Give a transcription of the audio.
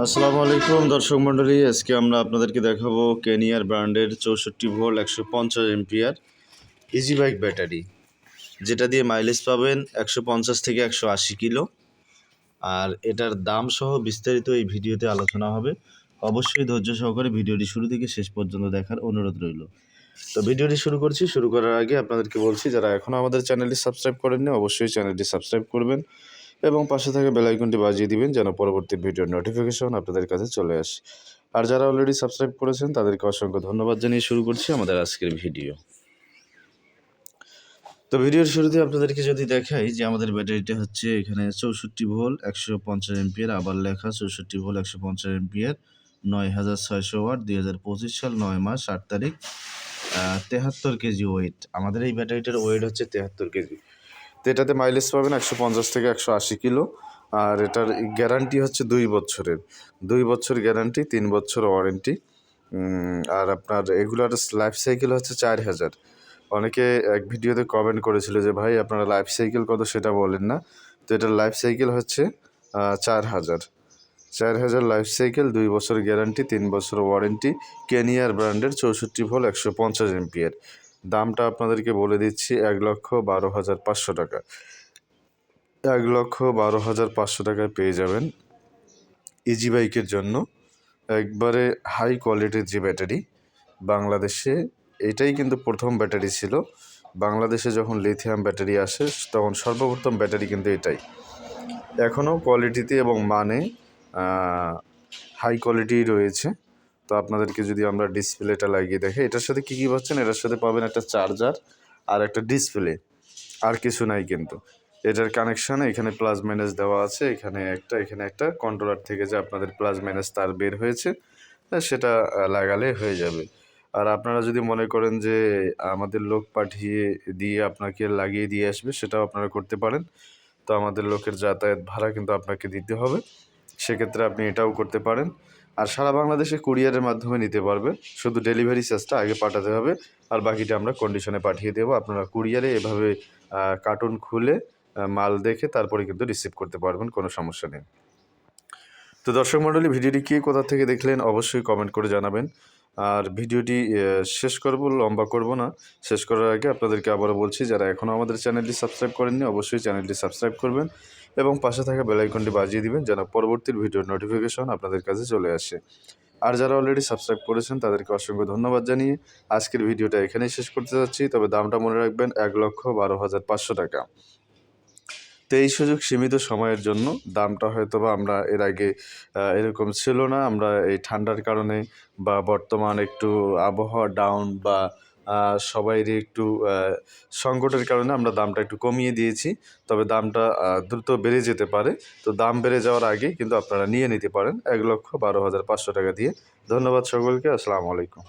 আসসালামু আলাইকুম, দর্শক মণ্ডলী। আজকে আমরা আপনাদেরকে দেখাবো কেনিয়ার ব্র্যান্ডের চৌষট্টি ভোল্ট একশো পঞ্চাশ এমপিআর ইজি বাইক ব্যাটারি যেটা দিয়ে মাইলেজ পাবেন একশো পঞ্চাশ থেকে একশো আশি কিলো। আর এটার দাম সহ বিস্তারিত এই ভিডিওতে আলোচনা হবে। অবশ্যই ধৈর্য সহকারে ভিডিওটি শুরু থেকে শেষ পর্যন্ত দেখার অনুরোধ রইল। তো ভিডিওটি শুরু করছি। শুরু করার আগে আপনাদেরকে বলছি, যারা এখনও আমাদের চ্যানেলটি সাবস্ক্রাইব করেননি, অবশ্যই চ্যানেলটি সাবস্ক্রাইব করবেন। এবং পাশে থাকা বেল আইকনটি বাজিয়ে দিবেন যেন পরবর্তী ভিডিওর নোটিফিকেশন আপনাদের কাছে চলে আসে। আর যারা অলরেডি সাবস্ক্রাইব করেছেন, তাদেরকে অসংখ্য ধন্যবাদ জানিয়ে শুরু করছি আমাদের আজকের ভিডিও তো ভিডিওর শুরুতে আপনাদেরকে যদি দেখাই যে আমাদের ব্যাটারিটা হচ্ছে এখানে চৌষট্টি ভোল একশো পঞ্চাশ এমপিয়ার আবার লেখা চৌষট্টি ভোল একশো পঞ্চাশ এমপিয়ার নয় হাজার ছয়শো ওয়াট দুই হাজার পঁচিশ সাল, নয় মাস, আট তারিখ তেহাত্তর কেজি ওয়েট আমাদের এই ব্যাটারিটার ওয়েট হচ্ছে তেহাত্তর কেজি। তো এটাতে মাইলেজ পাবেন একশো পঞ্চাশ থেকে একশো আশি কিলো। আর এটার গ্যারান্টি হচ্ছে দুই বছরের। দুই বছর গ্যারান্টি তিন বছর ওয়ারেন্টি আর আপনার এগুলার লাইফ সাইকেল হচ্ছে চার হাজার। অনেকে এক ভিডিওতে কমেন্ট করেছিল যে, ভাই, আপনারা লাইফ সাইকেল কত? সেটা বলেন না। তো এটার লাইফ সাইকেল হচ্ছে চার হাজার। চার হাজার লাইফ সাইকেল দুই বছর গ্যারান্টি তিন বছর ওয়ারেন্টি কেনিয়ার ব্র্যান্ডের চৌষট্টি ভোল একশো পঞ্চাশ এমপিয়ার দামটা আপনাদেরকে বলে দিচ্ছি এক লক্ষ বারো হাজার পাঁচশো টাকা। এক লক্ষ বারো হাজার পাঁচশো টাকায় পেয়ে যাবেন ইজি বাইকের জন্য। একবারে হাই কোয়ালিটির যে ব্যাটারি বাংলাদেশে এটাই কিন্তু প্রথম ব্যাটারি ছিল। বাংলাদেশে যখন লিথিয়াম ব্যাটারি আসে, তখন সর্বপ্রথম ব্যাটারি কিন্তু এটাই। এখনও কোয়ালিটিতে এবং মানে হাই কোয়ালিটি রয়েছে। তো আপনাদেরকে যদি আমরা ডিসপ্লেটা লাগিয়ে দেখি, এটার সাথে কী কী পাচ্ছেন? এটার সাথে পাবেন একটা চার্জার আর একটা ডিসপ্লে আর কিছু নাই কিন্তু। এটার কানেকশান এখানে প্লাস ম্যানেজ দেওয়া আছে, এখানে একটা এখানে একটা। কন্ট্রোলার থেকে যে আপনাদের প্লাস ম্যানেজ তার বের হয়েছে সেটা লাগালে হয়ে যাবে। আর আপনারা যদি মনে করেন যে আমাদের লোক পাঠিয়ে দিয়ে আপনাকে লাগিয়ে দিয়ে আসবে, সেটাও আপনারা করতে পারেন। তো আমাদের লোকের যাতায়াত ভাড়া কিন্তু আপনাকে দিতে হবে। সেক্ষেত্রে আপনি এটাও করতে পারেন। আর সারা বাংলাদেশে কুরিয়ারের মাধ্যমে নিতে পারবে। শুধু ডেলিভারি চার্জটা আগে পাঠাতে হবে আর বাকিটা আমরা কন্ডিশনে পাঠিয়ে দেবো। আপনারা কুরিয়ারে এভাবে কার্টুন খুলে মাল দেখে তারপরে কিন্তু রিসিভ করতে পারবেন, কোনো সমস্যা নেই। তো দর্শক মণ্ডলী, ভিডিওটি কে কোথা থেকে দেখলেন অবশ্যই কমেন্ট করে জানাবেন। আর ভিডিওটি শেষ করব, লম্বা করব না। শেষ করার আগে আপনাদেরকে আবারও বলছি, যারা এখনও আমাদের চ্যানেলটি সাবস্ক্রাইব করেননি, অবশ্যই চ্যানেলটি সাবস্ক্রাইব করবেন এবং পাশে থাকা বেলাইকনটি বাজিয়ে দিবেন যেন পরবর্তী ভিডিওর নোটিফিকেশন আপনাদের কাছে চলে আসে। আর যারা অলরেডি সাবস্ক্রাইব করেছেন, তাদেরকে অসংখ্য ধন্যবাদ জানিয়ে আজকের ভিডিওটা এখানেই শেষ করতে যাচ্ছি। তবে দামটা মনে রাখবেন এক লক্ষ বারো হাজার পাঁচশো টাকা। তো এই সুযোগ সীমিত সময়ের জন্য। দামটা হয়তো বা আমরা এর আগে এরকম ছিল না। আমরা এই ঠান্ডার কারণে বা বর্তমান একটু আবহাওয়া ডাউন বা সবাইরই একটু সংকটের কারণে আমরা দামটা একটু কমিয়ে দিয়েছি। তবে দামটা দ্রুত বেড়ে যেতে পারে। তো দাম বেড়ে যাওয়ার আগে কিন্তু আপনারা নিয়ে নিতে পারেন এক লক্ষ বারো হাজার পাঁচশো টাকা দিয়ে। ধন্যবাদ সকলকে। আসসালামু আলাইকুম।